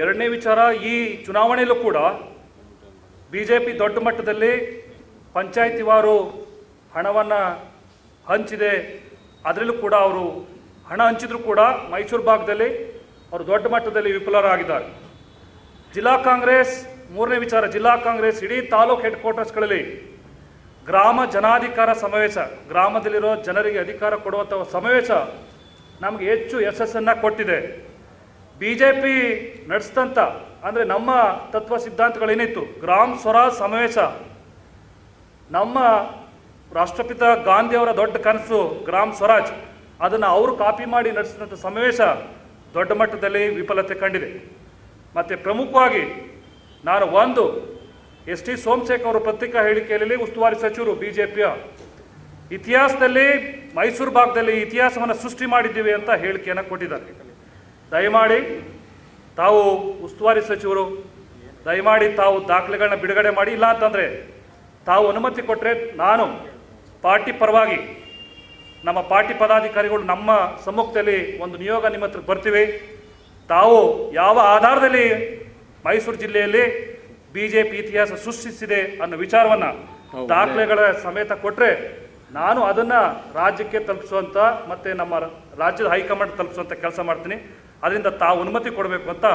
ಎರಡನೇ ವಿಚಾರ ಈ ಚುನಾವಣೆಯಲ್ಲೂ ಕೂಡ ಬಿ ಜೆ ಪಿ ದೊಡ್ಡ ಮಟ್ಟದಲ್ಲಿ ಪಂಚಾಯತಿವಾರು ಹಣವನ್ನು ಹಂಚಿದೆ. ಅದರಲ್ಲೂ ಕೂಡ ಅವರು ಹಣ ಹಂಚಿದ್ರು ಕೂಡ ಮೈಸೂರು ಭಾಗದಲ್ಲಿ ಅವರು ದೊಡ್ಡ ಮಟ್ಟದಲ್ಲಿ ವಿಫಲರಾಗಿದ್ದಾರೆ. ಜಿಲ್ಲಾ ಕಾಂಗ್ರೆಸ್, ಮೂರನೇ ವಿಚಾರ, ಜಿಲ್ಲಾ ಕಾಂಗ್ರೆಸ್ ಇಡೀ ತಾಲೂಕು ಹೆಡ್ ಕ್ವಾರ್ಟರ್ಸ್ಗಳಲ್ಲಿ ಗ್ರಾಮ ಜನಾಧಿಕಾರ ಸಮಾವೇಶ, ಗ್ರಾಮದಲ್ಲಿರೋ ಜನರಿಗೆ ಅಧಿಕಾರ ಕೊಡುವಂಥ ಸಮಾವೇಶ ನಮಗೆ ಹೆಚ್ಚು ಯಶಸ್ಸನ್ನು ಕೊಟ್ಟಿದೆ. ಬಿ ಜೆ ಪಿ ನಡೆಸಿದಂಥ ಅಂದರೆ ನಮ್ಮ ತತ್ವ ಸಿದ್ಧಾಂತಗಳೇನಿತ್ತು ಗ್ರಾಮ ಸ್ವರಾಜ್ ಸಮಾವೇಶ. ನಮ್ಮ ರಾಷ್ಟ್ರಪಿತ ಗಾಂಧಿಯವರ ದೊಡ್ಡ ಕನಸು ಗ್ರಾಮ ಸ್ವರಾಜ್. ಅದನ್ನು ಅವರು ಕಾಪಿ ಮಾಡಿ ನಡೆಸಿದಂಥ ಸಮಾವೇಶ ದೊಡ್ಡ ಮಟ್ಟದಲ್ಲಿ ವಿಫಲತೆ ಕಂಡಿದೆ. ಮತ್ತು ಪ್ರಮುಖವಾಗಿ ನಾನು ಒಂದು ಎಸ್ ಟಿ ಸೋಮಶೇಖರ್ ಅವರು ಪತ್ರಿಕಾ ಹೇಳಿಕೆಯಲ್ಲಿ ಉಸ್ತುವಾರಿ ಸಚಿವರು ಬಿ ಜೆ ಪಿಯ ಇತಿಹಾಸದಲ್ಲಿ ಮೈಸೂರು ಭಾಗದಲ್ಲಿ ಇತಿಹಾಸವನ್ನು ಸೃಷ್ಟಿ ಮಾಡಿದ್ದೀವಿ ಅಂತ ಹೇಳಿಕೆಯನ್ನು ಕೊಟ್ಟಿದ್ದಾರೆ. ದಯಮಾಡಿ ತಾವು ಉಸ್ತುವಾರಿ ಸಚಿವರು ದಯಮಾಡಿ ತಾವು ದಾಖಲೆಗಳನ್ನ ಬಿಡುಗಡೆ ಮಾಡಿ ಇಲ್ಲ ಅಂತಂದರೆ ತಾವು ಅನುಮತಿ ಕೊಟ್ಟರೆ ನಾನು ಪಾರ್ಟಿ ಪರವಾಗಿ ನಮ್ಮ ಪಾರ್ಟಿ ಪದಾಧಿಕಾರಿಗಳು ನಮ್ಮ ಸಮ್ಮುಖದಲ್ಲಿ ಒಂದು ನಿಯೋಗ ನಿಮ್ಮ ಹತ್ರ ಬರ್ತೀವಿ. ತಾವು ಯಾವ ಆಧಾರದಲ್ಲಿ ಮೈಸೂರು ಜಿಲ್ಲೆಯಲ್ಲಿ ಬಿ ಜೆ ಪಿ ಇತಿಹಾಸ ಸೃಷ್ಟಿಸಿದೆ ಅನ್ನೋ ವಿಚಾರವನ್ನು ದಾಖಲೆಗಳ ಸಮೇತ ಕೊಟ್ಟರೆ ನಾನು ಅದನ್ನು ರಾಜ್ಯಕ್ಕೆ ತಲುಪಿಸುವಂಥ ಮತ್ತು ನಮ್ಮ ರಾಜ್ಯದ ಹೈಕಮಾಂಡ್ ತಲುಪಿಸುವಂಥ ಕೆಲಸ ಮಾಡ್ತೀನಿ. ಅದರಿಂದ ತಾವು ಅನುಮತಿ ಕೊಡಬೇಕು ಅಂತ